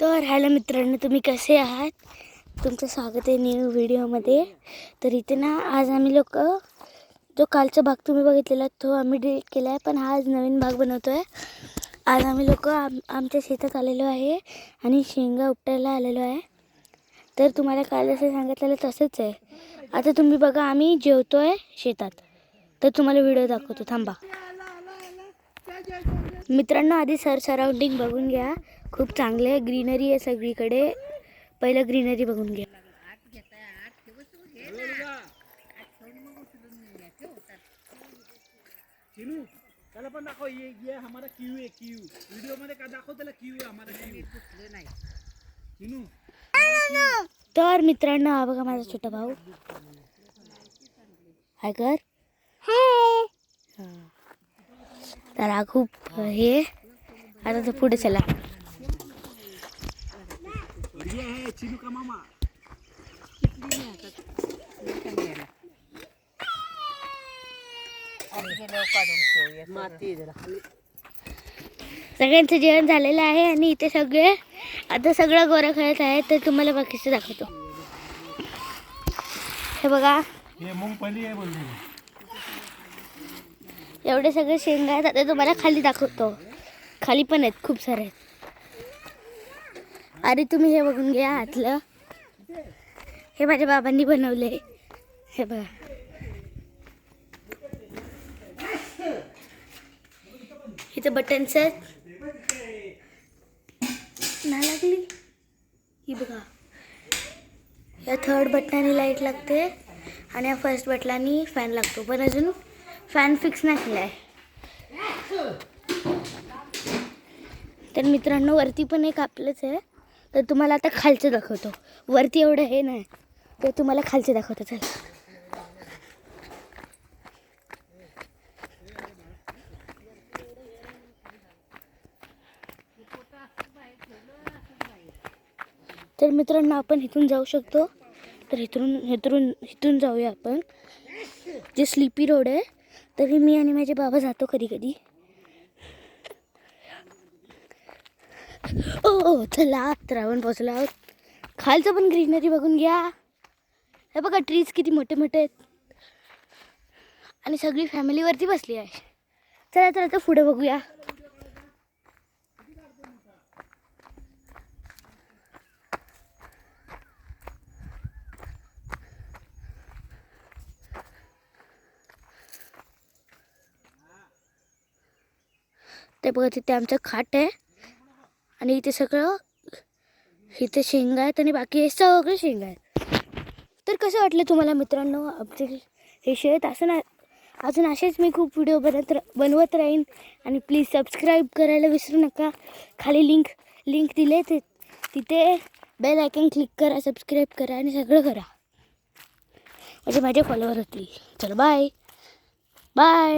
तर हॅलो मित्रांनो तुम्ही कसे आहात? तुमचं स्वागत आहे न्यू व्हिडिओमध्ये तर इथे ना आज आम्ही लोक जो कालचा भाग तुम्ही बघितलेला तो आम्ही डिलीट केला आहे पण हा आज नवीन भाग बनवतो आहे आज आम्ही लोक आम आमच्या शेतात आलेलो आहे आणि शेंगा उपटायला आलेलो आहे. तर तुम्हाला काल जसं सांगितलेलं तसंच आहे. आता तुम्ही बघा आम्ही जेवतो आहे शेतात. तर तुम्हाला व्हिडिओ दाखवतो थांबा. मित्रांनो आधी सर सराउंडिंग बघून घ्या. खूप चांगले आहे. ग्रीनरी आहे सगळीकडे. पहिलं ग्रीनरी बघून घ्या. त्याला पण दाखव. ये ये हमारा क्यू आहे क्यू. व्हिडिओमध्ये का दाखव त्याला क्यू आहे हमारा क्यू. नाही चिनू. तर मित्रांनो हा बघा माझा छोटा भाऊ. हाय कर. हा. तर हा. खूप हे आता तो पुढे चला. सगळ्यांचं जेवण झालेलं आहे आणि इथे सगळे आता सगळं गोरा खेळत आहे तर तुम्हाला बाकीचं दाखवतो. हे बघा. हे मुंगफली आहे बोलली एवढे सगळे शेंगा आहेत आता तुम्हाला खाली दाखवतो. खाली पण आहेत खूप सारे आहेत. अरे तुम्ही हे बघून घ्या आतलं. हे माझ्या बाबांनी बनवले. हे बघा. इथं बटन्स आहेत नाही लागली? ही बघा. या थर्ड बटनाने लाइट लागते. आणि या फर्स्ट बटनाने फॅन लागतो. पण अजून फॅन फिक्स नाही केला आहे तर मित्रांनो वरती पण एक आपलंच आहे. तर तुम्हाला आता खालचं दाखवतो. वरती एवढं हे नाही. तर तुम्हाला खालचं दाखवतो. चला. तर मित्रांनो आपण इथून जाऊ शकतो. तर इथून इथून इथून जाऊया आपण. जे स्लिपी रोड आहे तरी मी आणि माझे बाबा जातो कधी कधी. ओ चला त्रावण पोचला आहोत. खालचं पण ग्रीनरी बघून घ्या. हे बघा ट्रीज किती मोठे मोठे आहेत. आणि सगळी फॅमिलीवरती बसली आहे. चला चला तर पुढं पुढे बघूया. ते बघा तिथे आमचं खाट आहे. आणि इथे सगळं इथे शेंगा आहेत आणि बाकी हे सगळे शेंगा आहेत. तर कसं वाटलं तुम्हाला मित्रांनो आमचे हे शेत असं ना अजून असेच मी खूप व्हिडिओ बनत रा- बनवत राहीन. आणि प्लीज सबस्क्राईब करायला विसरू नका. खाली लिंक लिंक दिले ते तिथे बेल आयकन क्लिक करा सबस्क्राईब करा आणि सगळं करा. म्हणजे माझे फॉलोअर होतील. चलो बाय बाय